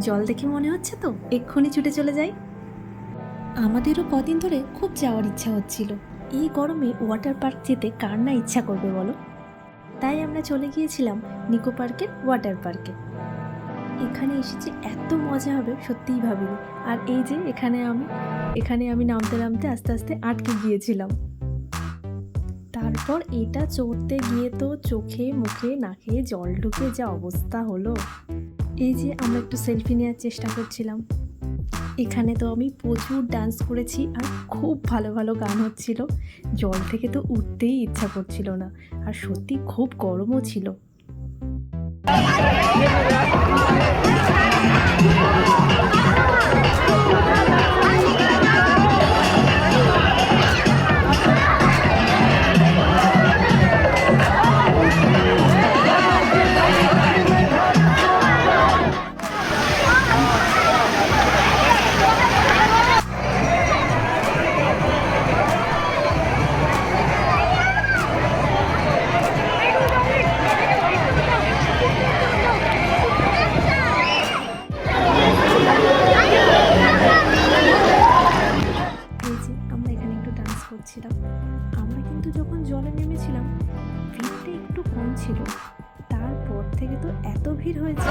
জল দেখে মনে হচ্ছে তো? এক্ষুনি ছুটে চলে যাই। আমাদেরও কদিন ধরে খুব যাওয়ার ইচ্ছা হচ্ছিল। এই গরমে ওয়াটার পার্ক যেতে কার না ইচ্ছা করবে বলো? তাই আমরা চলে গিয়েছিলাম নিকো পার্কের ওয়াটার পার্কে। এখানে এসেছি এত মজা হবে, সত্যিই ভাবিনি। আর এই যে এখানে আমি এখানে আমি নামতে নামতে আস্তে আস্তে আটকে গিয়েছিলাম। তারপর এটা চড়তে গিয়ে তো চোখে, মুখে, নাকে জল ঢুকে যা অবস্থা হলো। এই যে আমরা একটু সেলফি নেওয়ার চেষ্টা করছিলাম। এখানে তো আমি প্রচুর ডান্স করেছি আর খুব ভালো ভালো গান হচ্ছিল। জল থেকে তো উঠতেই ইচ্ছা করছিল না আর সত্যি খুব গরমও ছিল। করছিলাম আমরা কিন্তু যখন জলে নেমেছিলাম, ভিড়টা একটু কম ছিল। তারপর থেকে তো এত ভিড় হয়েছে।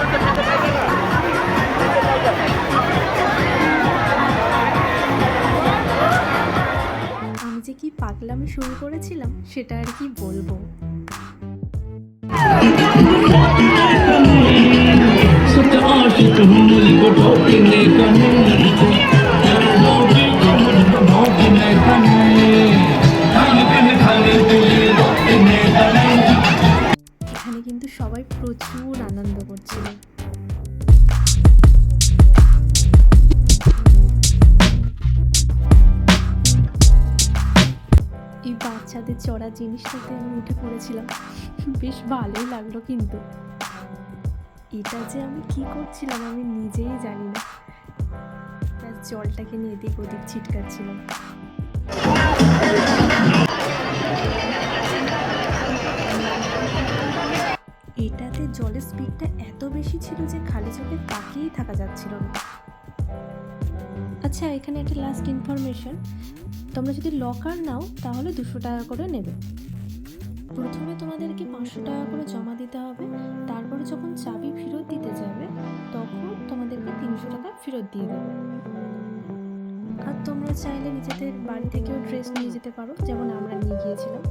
আমি যে কি পাগলামি শুরু করেছিলাম, সেটা আর কি বলব? সত্য আশিক, হুমলি কোঠো কিনে কানুন। এখানে কিন্তু সবাই প্রচুর আনন্দ করছিল। এই বাচ্চাদের চড়া জিনিসটাতে আমি উঠে পড়েছিলাম। বেশ ভালোই লাগল কিন্তু। এটা যে আমি কি করছিলাম আমি নিজেই জানি না। জলটাকে নিয়ে এদিক ওদিক ছিটকাচ্ছিলাম। এটাতে জলের স্পিডটা এত বেশি ছিল যে খালি চোখে তাকিয়েই থাকা যাচ্ছিল না। আচ্ছা এখানে একটা লাস্ট ইনফরমেশন তোমরা যদি লকার নাও, তাহলে দুশো টাকা করে নেবে। প্রথমে তোমাদেরকে পাঁচশো টাকা করে জমা দিতে হবে। তারপরে যখন চাবি ফেরত দিতে যাবে, তখন তোমাদেরকে তিনশো টাকা ফেরত দিয়ে দেবে। আর তোমরা চাইলে নিজেদের বাড়ি থেকেও ড্রেস নিয়ে যেতে পারো, যেমন আমরা নিয়ে গিয়েছিলাম।